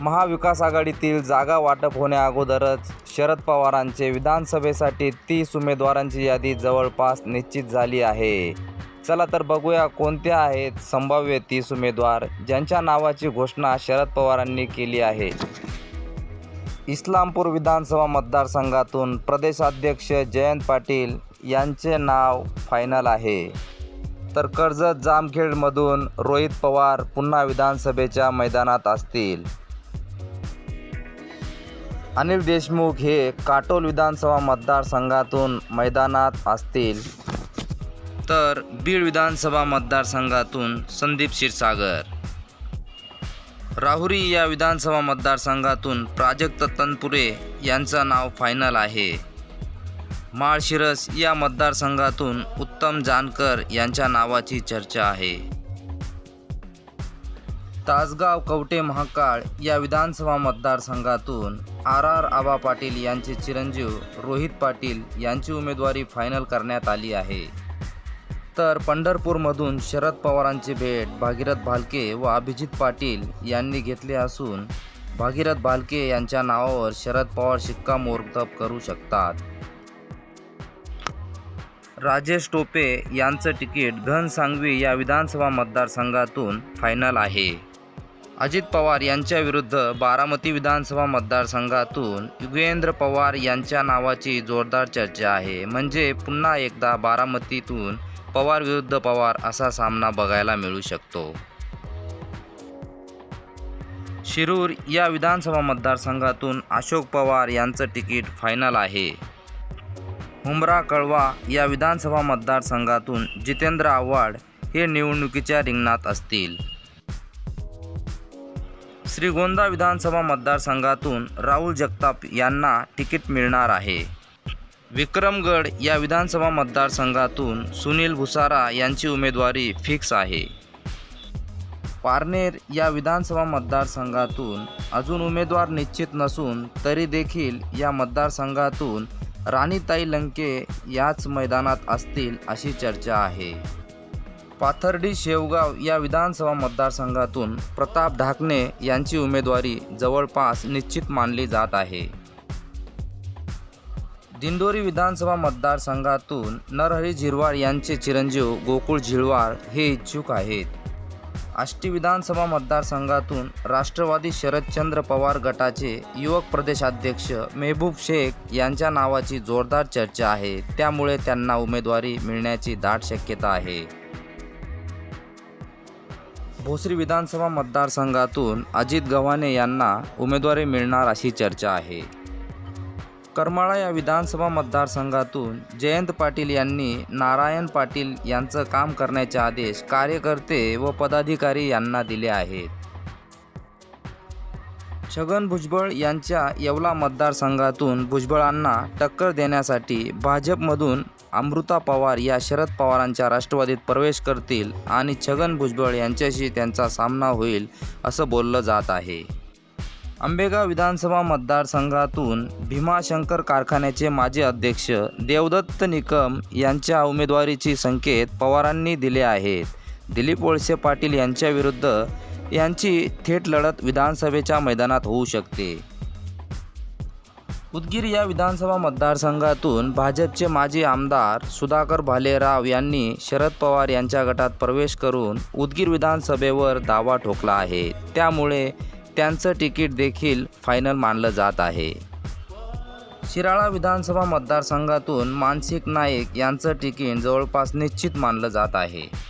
महाविकास आघाडीतील जागा वाटप होण्याअगोदरच शरद पवारांचे विधानसभेसाठी तीस उमेदवारांची यादी जवळपास निश्चित झाली आहे. चला तर बघूया कोणत्या आहेत संभाव्य तीस उमेदवार ज्यांच्या नावाची घोषणा शरद पवारांनी केली आहे. इस्लामपूर विधानसभा मतदारसंघातून प्रदेशाध्यक्ष जयंत पाटील यांचे नाव फायनल आहे. तर कर्जत जामखेडमधून रोहित पवार पुन्हा विधानसभेच्या मैदानात असतील. अनिल देशमुख हे काटोल विधानसभा मतदारसंघातून मैदानात असतील. तर बीड विधानसभा मतदारसंघातून संदीप क्षीरसागर. राहुरी या विधानसभा मतदारसंघातून प्राजक्त तनपुरे यांचं नाव फायनल आहे. माळशिरस या मतदारसंघातून उत्तम जानकर यांच्या नावाची चर्चा आहे. तासगाव कवटे महाकाळ या विधानसभा मतदारसंघातून आर आर आबा पाटील यांचे चिरंजीव रोहित पाटील यांची उमेदवारी फायनल करण्यात आली आहे. तर पंढरपूरमधून शरद पवारांची भेट भागीरथ भालके व अभिजित पाटील यांनी घेतले असून भागीरथ भालके यांच्या नावावर शरद पवार शिक्कामोर्तब करू शकतात. राजेश टोपे यांचं तिकीट घनसांगवी या विधानसभा मतदारसंघातून फायनल आहे. अजित पवार यांच्या विरुद्ध बारामती विधानसभा मतदारसंघातून युगेंद्र पवार यांच्या नावाची जोरदार चर्चा आहे. म्हणजे पुन्हा एकदा बारामतीतून पवार विरुद्ध पवार असा सामना बघायला मिळू शकतो. शिरूर या विधानसभा मतदारसंघातून अशोक पवार यांचं तिकीट फायनल आहे. हुमरा कळवा या विधानसभा मतदारसंघातून जितेंद्र आव्हाड हे निवडणुकीच्या रिंगणात असतील. श्रीगोंदा विधानसभा मतदारसंघातून राहुल जगताप यांना तिकीट मिळणार आहे. विक्रमगड या विधानसभा मतदारसंघातून सुनील भुसारा यांची उमेदवारी फिक्स आहे. पारनेर या विधानसभा मतदारसंघातून अजून उमेदवार निश्चित नसून तरी देखील या मतदारसंघातून राणीताई लंके याच मैदानात असतील अशी चर्चा आहे. पाथर्डी शेवगाव या विधानसभा मतदारसंघातून प्रताप ढाकणे यांची उमेदवारी जवळपास निश्चित मानली जात आहे. दिंडोरी विधानसभा मतदारसंघातून नरहरी झिरवाळ यांचे चिरंजीव गोकुळ झिरवाळ हे इच्छुक आहेत. आष्टी विधानसभा मतदारसंघातून राष्ट्रवादी शरदचंद्र पवार गटाचे युवक प्रदेशाध्यक्ष मेहबूब शेख यांच्या नावाची जोरदार चर्चा आहे. त्यामुळे त्यांना उमेदवारी मिळण्याची दाट शक्यता आहे. भोसरी विधानसभा मतदारसंघातून अजित गव्हाणे यांना उमेदवारी मिळणार अशी चर्चा आहे. करमाळा या विधानसभा मतदारसंघातून जयंत पाटील यांनी नारायण पाटील यांचं काम करण्याचे आदेश कार्यकर्ते व पदाधिकारी यांना दिले आहेत. छगन भुजबळ यांच्या येवला मतदारसंघातून भुजबळांना टक्कर देण्यासाठी भाजपमधून अमृता पवार या शरद पवारांच्या राष्ट्रवादीत प्रवेश करतील आणि छगन भुजबळ यांच्याशी त्यांचा सामना होईल असं बोललं जात आहे. आंबेगाव विधानसभा मतदारसंघातून भीमाशंकर कारखान्याचे माजी अध्यक्ष देवदत्त निकम यांच्या उमेदवारीची संकेत पवारांनी दिले आहेत. दिलीप वळसे पाटील यांच्याविरुद्ध यांची थेट लढत विधानसभेच्या मैदानात होऊ शकते. उदगीर या विधानसभा मतदारसंघातून भाजपचे माजी आमदार सुधाकर भालेराव यांनी शरद पवार यांच्या गटात प्रवेश करून उदगीर विधानसभेवर दावा ठोकला आहे. त्यामुळे त्यांचं तिकीट देखील फायनल मानलं जात आहे. शिराळा विधानसभा मतदारसंघातून मानसिक नाईक यांचं तिकीट जवळपास निश्चित मानलं जात आहे.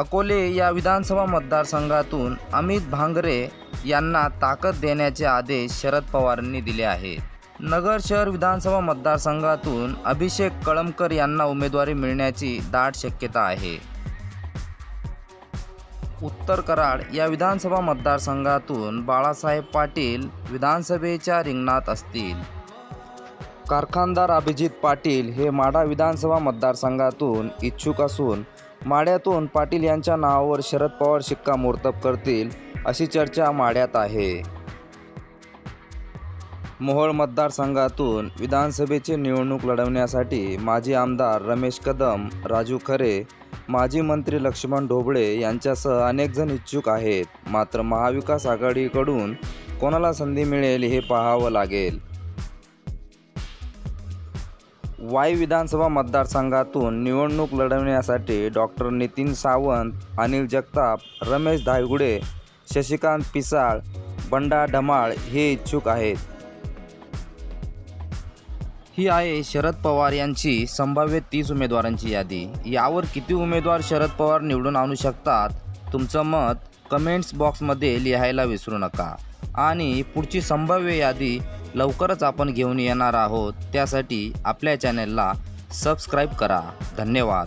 अकोले या विधानसभा मतदारसंघातून अमित भांगरे यांना ताकद देण्याचे आदेश शरद पवारांनी दिले आहेत. नगर शहर विधानसभा मतदारसंघातून अभिषेक कळमकर यांना उमेदवारी मिळण्याची दाट शक्यता आहे. उत्तर कराड या विधानसभा मतदारसंघातून बाळासाहेब पाटील विधानसभेच्या रिंगणात असतील. कारखानदार अभिजित पाटील हे माढा विधानसभा मतदारसंघातून इच्छुक असून माड्यातून पाटील यांच्या नावावर शरद पवार शिक्कामोर्तब करतील अशी चर्चा माड्यात आहे. मोहोळ मतदारसंघातून विधानसभेची निवडणूक लढवण्यासाठी माजी आमदार रमेश कदम राजू खरे माजी मंत्री लक्ष्मण ढोबळे यांच्यासह अनेकजण इच्छुक आहेत. मात्र महाविकास आघाडीकडून कोणाला संधी मिळेल हे पाहावं लागेल. वाई विधानसभा मतदारसंघातून निवडणूक लढवण्यासाठी डॉक्टर नितीन सावंत अनिल जगताप रमेश धायगुडे शशिकांत पिसाळ बंडा ढमाळ हे इच्छुक आहेत. ही आहे शरद पवार यांची संभाव्य तीस उमेदवारांची यादी. यावर किती उमेदवार शरद पवार निवडून आणू शकतात तुमचं मत कमेंट्स बॉक्समध्ये लिहायला विसरू नका. आणि पुढची संभाव्य यादी लवकरच आपण घेऊन येणार आहोत. त्यासाठी आपल्या चॅनेलला सबस्क्राईब करा. धन्यवाद.